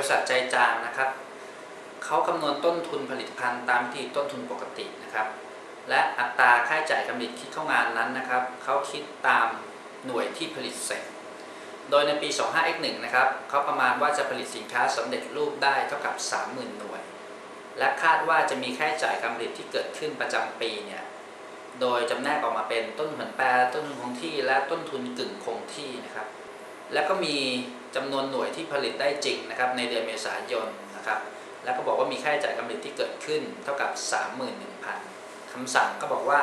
ริษัทใจจางนะครับเขาคำนวณต้นทุนผลิตภัณฑ์ตามที่ต้นทุนปกตินะครับ และอัตราค่าใช้จ่ายการผลิตคิดเข้างานนั้นนะครับเขาคิดตามหน่วยที่ผลิตเสร็จ โดยในปี 25x1 นะครับเขาประมาณว่าจะผลิตสินค้าสำเร็จรูปได้เท่ากับ 30,000 หน่วย และคาดว่าจะมีค่าใช้จ่ายการผลิตที่เกิดขึ้นประจำปีเนี่ยโดยจำแนกออกมาเป็นต้นทุนผลแปรต้นทุนคงที่ และต้นทุนกึ่งคงที่นะครับ แล้วก็มี จำนวนหน่วยที่ผลิตได้จริงนะครับในเดือนเมษายนนะครับแล้วก็บอกว่ามีค่าใช้จ่ายการผลิตที่เกิดขึ้นเท่ากับ 31,000คำสั่งก็บอกว่า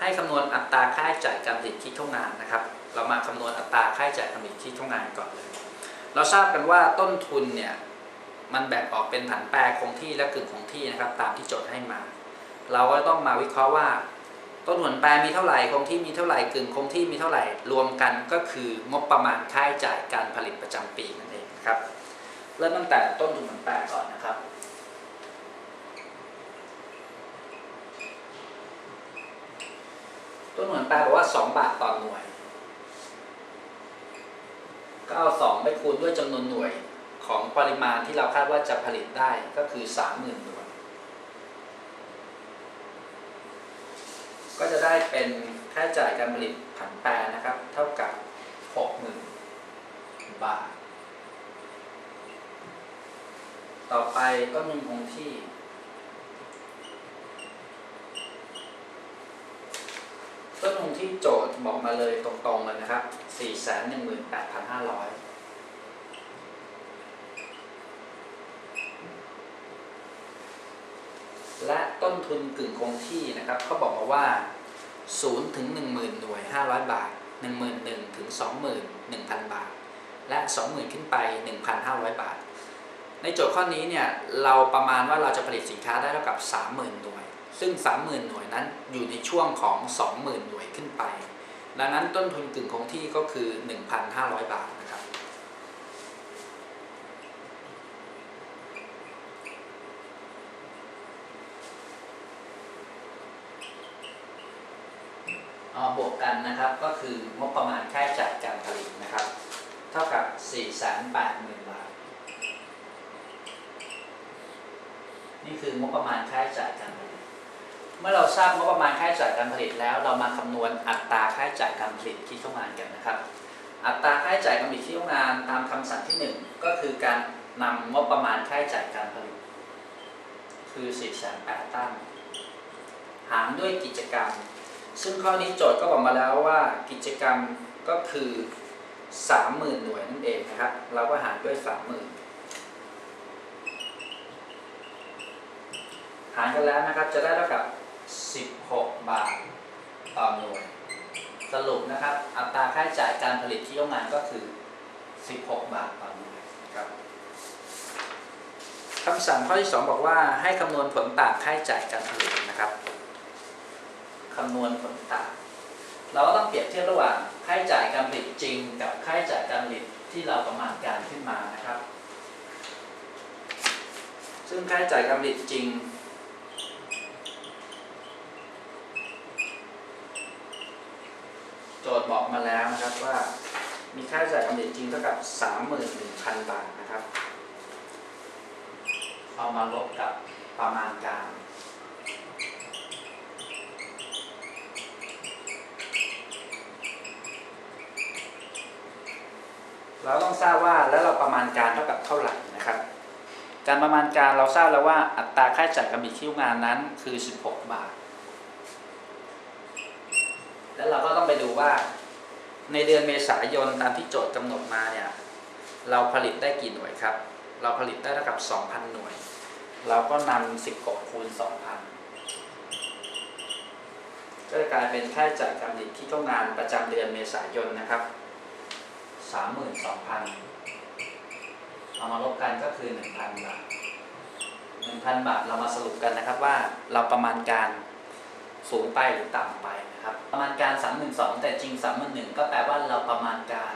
ให้คำนวณอัตราค่าใช้จ่ายการผลิตคิดเข้างานนะครับ เรามาคำนวณอัตราค่าใช้จ่ายการผลิตคิดเข้างานก่อนเลย เราทราบกันว่าต้นทุนเนี่ยมันแบ่งออกเป็นผันแปรคงที่และกึ่งคงที่นะครับ ตามที่โจทย์ให้มา เราก็ต้องมาวิเคราะห์ว่า ต้นทุนแปรมีเท่าไหร่คงที่มีเท่าไหร่กึ่งคงที่มีเท่าไหร่รวมกันก็คืองบประมาณค่าใช้จ่ายการผลิตประจำปีนั่นเองครับเริ่มตั้งแต่ต้นทุนแปรก่อนนะครับต้นทุนแปรบอกว่า 2 บาทต่อหน่วยก็เอา2ไปคูณด้วยจำนวนหน่วยของปริมาณที่เราคาดว่าจะผลิตได้ก็คือ 30,000หน่วย ก็จะได้เป็นค่าจ่ายการผลิตผันแปรนะครับ เท่ากับ 60,000 บาท ต่อไปต้นทุนคงที่ ต้นทุนที่โจทย์บอกมาเลยตรงๆเลยนะครับ 418,500 และต้นทุนกึ่งคงที่นะครับเขาบอกมาว่า0ถึง10,000 หน่วย 500 บาท 11,000ถึง21,000 บาท และ 20,000 ขึ้นไป 1,500 บาท ในโจทย์ข้อนี้เนี่ยเราประมาณว่าเราจะผลิตสินค้าได้เท่ากับ 30,000 หน่วย ซึ่ง 30,000 หน่วยนั้นอยู่ในช่วงของ 20,000 หน่วยขึ้นไป ดังนั้นต้นทุนกึ่งคงที่ก็คือ 1,500 บาทนะครับ บวกกันนะครับก็คืองบประมาณค่าจ่ายการผลิตนะครับ เท่ากับ 480,000 บาท นี่คืองบประมาณค่าจ่ายการผลิต เมื่อเราทราบงบประมาณค่าจ่ายการผลิตแล้ว เรามาคำนวณอัตราค่าจ่ายการผลิตที่เข้างานกันนะครับ อัตราค่าจ่ายการผลิตที่เข้างานตามคำสั่งที่ 1 ก็คือการนำงบประมาณค่าจ่ายการผลิต คือ4 8 0 0 0ตั้งหารด้วยกิจกรรม ซึ่งข้อนี้โจทย์ก็บอกมาแล้วว่ากิจกรรมก็คือ 30,000 หน่วยนั่นเองนะครับ เราก็หารด้วย 30,000 หารกันแล้วนะครับจะได้เท่ากับ 16 บาทต่อหน่วย สรุปนะครับ อัตราค่าใช้จ่ายการผลิตที่โรงงานก็คือ 16 บาทต่อหน่วยนะครับคำสั่งข้อที่ 2 บอกว่าให้คำนวณผลต่างค่าใช้จ่ายการผลิตนะครับ คำนวณผลต่างเราก็ต้องเปรียบเทียบระหว่างค่าใช้จ่ายการผลิตจริง กับค่าใช้จ่ายการผลิตที่เราประมาณการขึ้นมานะครับ ซึ่งค่าใช้จ่ายการผลิตจริง โจทย์บอกมาแล้วนะครับว่ามีค่าใช้จ่ายการผลิตจริงเท่ากับ 31,000 บาทนะครับ เอามาลบกับประมาณการ เราต้องทราบว่าแล้วเราประมาณการเท่ากับเท่าไหร่นะครับ การประมาณการเราทราบแล้วว่าอัตราค่าจ่ายการผลิตคิวงานนั้นคือ 16 บาท แล้วเราก็ต้องไปดูว่าในเดือนเมษายนตามที่โจทย์กำหนดมาเนี่ยเราผลิตได้กี่หน่วยครับ เราผลิตได้เท่ากับ 2,000 หน่วย เราก็นำ16คูณ 2,000 ก็จะกลายเป็นค่าจ่ายการผลิตที่เข้างานประจำเดือนเมษายนนะครับ สามหมื่นสองพันเอามาลบกันก็คือหนึ่งพันบาทหนึ่งพันบาทเรามาสรุปกันนะครับว่าเราประมาณการสูงไปหรือต่ำไปนะครับ ประมาณการสามหมื่นสองแต่จริงสามหมื่นหนึ่งก็แปลว่าเราประมาณการ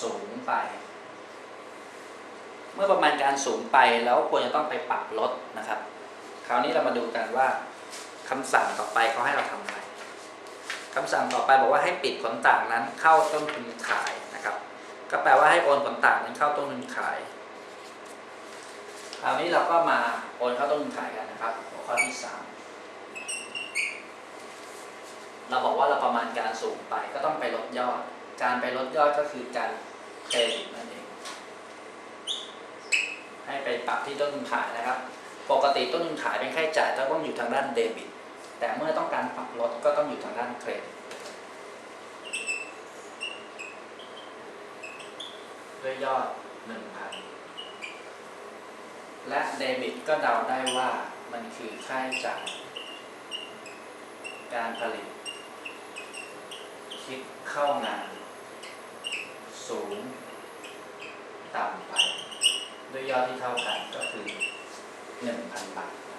สูงไป เมื่อประมาณการสูงไปแล้วควรจะต้องไปปรับลดนะครับ คราวนี้เรามาดูกันว่าคำสั่งต่อไปเขาให้เราทำอะไร คำสั่งต่อไปบอกว่าให้ปิดผลต่างนั้นเข้าต้นทุนขายนะครับ ก็แปลว่าให้โอนผลต่างนั้นเข้าต้นทุนขายคราวนี้เราก็มาโอนเข้าต้นทุนขายกันนะครับหัวข้อที่สามเราบอกว่าเราประมาณการสูงไปก็ต้องไปลดยอด การไปลดยอดก็คือการเครดิตนั่นเอง ให้ไปปรับที่ต้นทุนขายนะครับ ปกติต้นทุนขายเป็นค่าใช้จ่ายต้องอยู่ทางด้านเดบิต แต่เมื่อต้องการปรับลดก็ต้องอยู่ทางด้านเครดด้วยยอด 1,000 และเดบิตก็เดาได้ว่ามันคือค่าใช้จ่ายการผลิต คิดเข้างาน สูง ต่ำไป ด้วยยอดที่เท่ากันก็คือ 1,000 บาท